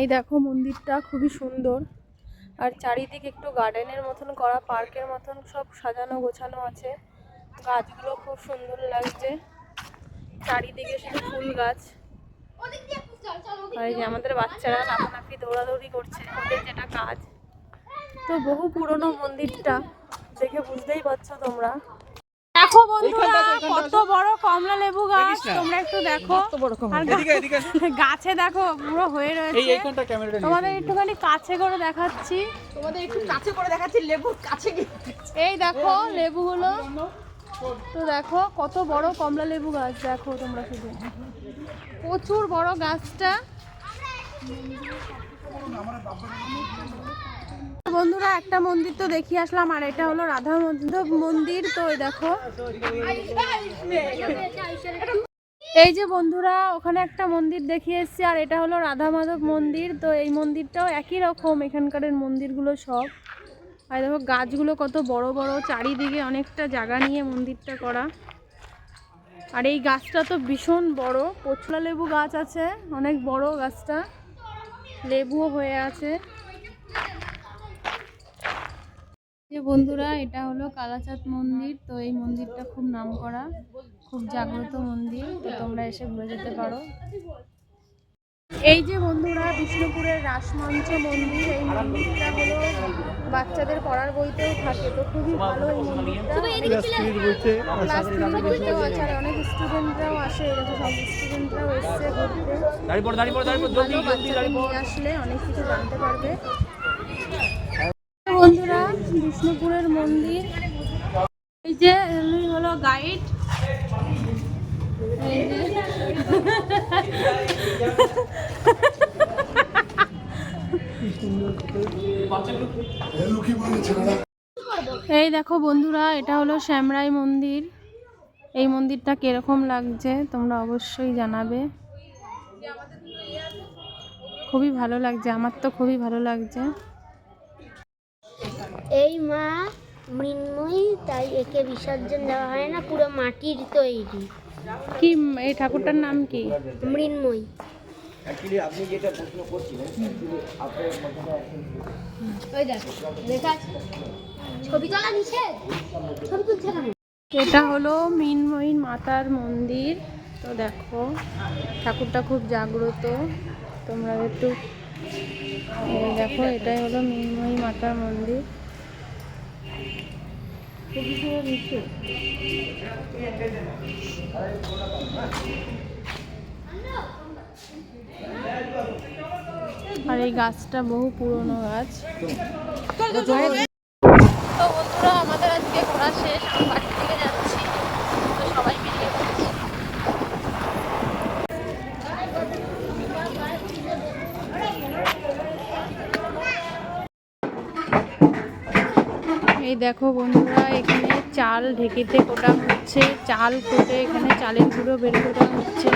এই দেখো মন্দিরটা খুবই সুন্দর। আর চারিদিকে একটু গার্ডেনের মতন করা পার্কের মতন সব সাজানো গোছানো আছে। গাছগুলো খুব সুন্দর লাগছে। চারিদিকে শুধু ফুল গাছ। এই যে আমাদের বাচ্চারা লাফালাফি দৌড়াদৌড়ি করছে, ওদের যেটা কাজ। তো বহু পুরনো মন্দিরটা, দেখে বুঝতেই পারছ তোমরা। দেখো বন্ধুরা কত বড় কমলা লেবু গাছ তোমরা একটু দেখো। আর। গাছে দেখো পুরো হয়ে রয়েছে। তোমাদের একটুখানি কাছে করে দেখাচ্ছি। তোমাদের একটু কাছে করে দেখাচ্ছি লেবু কাছে এই দেখো লেবুগুলো। তো দেখো কত বড় কমলা লেবু গাছ। দেখো তোমরা শুধু। প্রচুর বড় গাছটা। বন্ধুরা, একটা মন্দির তো দেখিয়ে আসলাম, আর এটা হলো রাধা মাধব মন্দির। তো দেখো। এই যে বন্ধুরা, ওখানে একটা মন্দির দেখিয়ে এসেছি, আর এটা হলো রাধা মাধব মন্দির। তো এই মন্দিরটাও একই রকম এখানকার মন্দিরগুলো সব। আর দেখো, গাছগুলো কত বড় বড়, চারিদিকে অনেকটা জায়গা নিয়ে মন্দিরটা করা। আর এই গাছটা তো ভীষণ বড় পচলা লেবু গাছ আছে, অনেক বড় গাছটা। লেবুও হয়ে আছে। যে বন্ধুরা এটা হলো কালাচাঁদ মন্দির। তো এই মন্দিরটা খুব নামকরা খুব জাগ্রত মন্দির। তো তোমরা এসে ঘুরে যেতে পারো। এই যে বন্ধুরা বিষ্ণুপুরের রাসমঞ্চ মন্দির এই মন্দিরটা হলো বাচ্চাদের পড়ার বইতেও থাকে। তো খুবই ভালো এই মন্দিরটা। ক্লাস থ্রির বইতেও আছে আর অনেক স্টুডেন্টরাও আসে এরকম সব স্টুডেন্টরাও এসছে ঘুরতে। আসলে অনেক কিছু জানতে পারবে। বিষ্ণুপুরের মন্দির। এই যে উনি হলো গাইড এই এই দেখো বন্ধুরা, এটা হলো শ্যামরাই মন্দির। এই মন্দিরটা কীরকম লাগছে তোমরা অবশ্যই জানাবে। খুবই ভালো লাগছে, আমার তো খুবই ভালো লাগছে। এই মা মৃন্ময়ী তাই একে বিসর্জন দেওয়া হয় না পুরো মাটির তৈরি। কি এই ঠাকুরটার নাম কি? মৃন্ময়ী। ওই দেখো লেখা আছে। ছবি তোলা নিষেধ? ছবি তুলছে কেন? এটা হলো মিনময়ীন মাতার মন্দির। তো দেখো ঠাকুরটা খুব জাগ্রত। তোমরা একটু দেখো এটাই হলো মৃন্ময়ী মাতার মন্দির। আর এই গাছটা বহু পুরনো গাছ। তো বন্ধুরা আমাদের আজকে ঘোরা শেষ আমি বাড়ি থেকে যাচ্ছি তো সবাই বেরিয়ে পড়ছি এই দেখো বন্ধুরা, এখানে চাল ঢেকিতে কোটা হচ্ছে। চাল কোটে এখানে চালের গুঁড়ো বের করা হচ্ছে।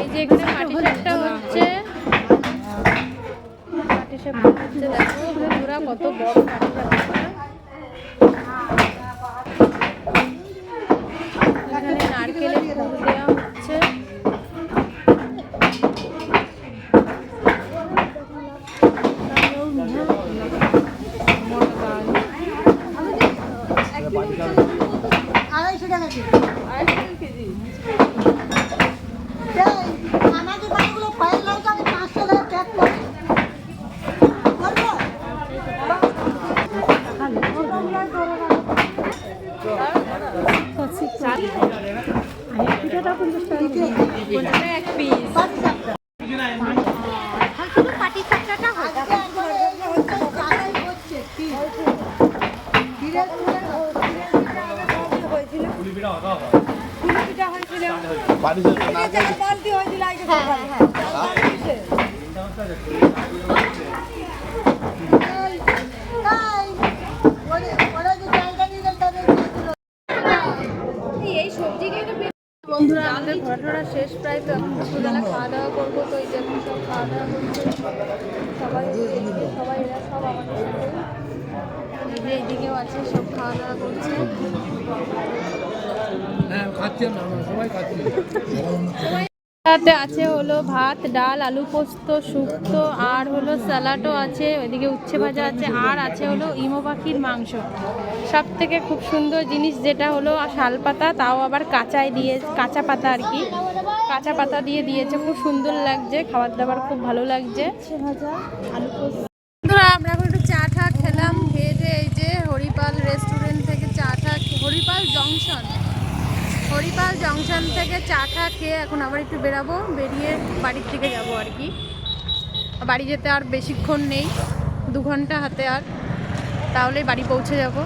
এই যে এখানে পাটি হচ্ছে। পাটি দেখো কত বড় পাটি আজকে একবারে এই যে হচ্ছে, চালাই হচ্ছে, কি? ধীরে ধীরে হয়েছিল চার বালতি হয়েছিল শেষ প্রায় তো এখন দুপুরবেলা খাওয়া দাওয়া করব তো এই যে এখন সব খাওয়া দাওয়া করছে। সবাই সবাই এই যে এইদিকেও আছে সব খাওয়া দাওয়া করছে। হ্যাঁ খাচ্ছি আমরা সবাই খাচ্ছি। তাতে আছে হলো ভাত ডাল আলু পোস্ত শুক্তো আর হলো স্যালাডও আছে ওইদিকে উচ্ছে ভাজা আছে আর আছে হলো ইমো পাখির মাংস। সব থেকে খুব সুন্দর জিনিস যেটা হলো শাল পাতা তাও আবার কাঁচায় দিয়ে কাঁচা পাতা আর কি। কাঁচা পাতা দিয়ে দিয়েছে খুব সুন্দর লাগছে খাবার দাবার খুব ভালো লাগছে। বন্ধুরা আমরা এখন একটু চা ঠা খেলাম খেয়ে এই যে হরিপাল রেস্টুরেন্ট থেকে চা টা হরিপাল জংশন হরিপাল জংশন থেকে চা খা খেয়ে এখন আবার একটু বেরাবো, বেরিয়ে বাড়ির থেকে যাব আর কি। বাড়ি যেতে আর বেশিক্ষণ নেই, দু ঘণ্টা হাতে আর। তাহলে বাড়ি পৌঁছে যাব।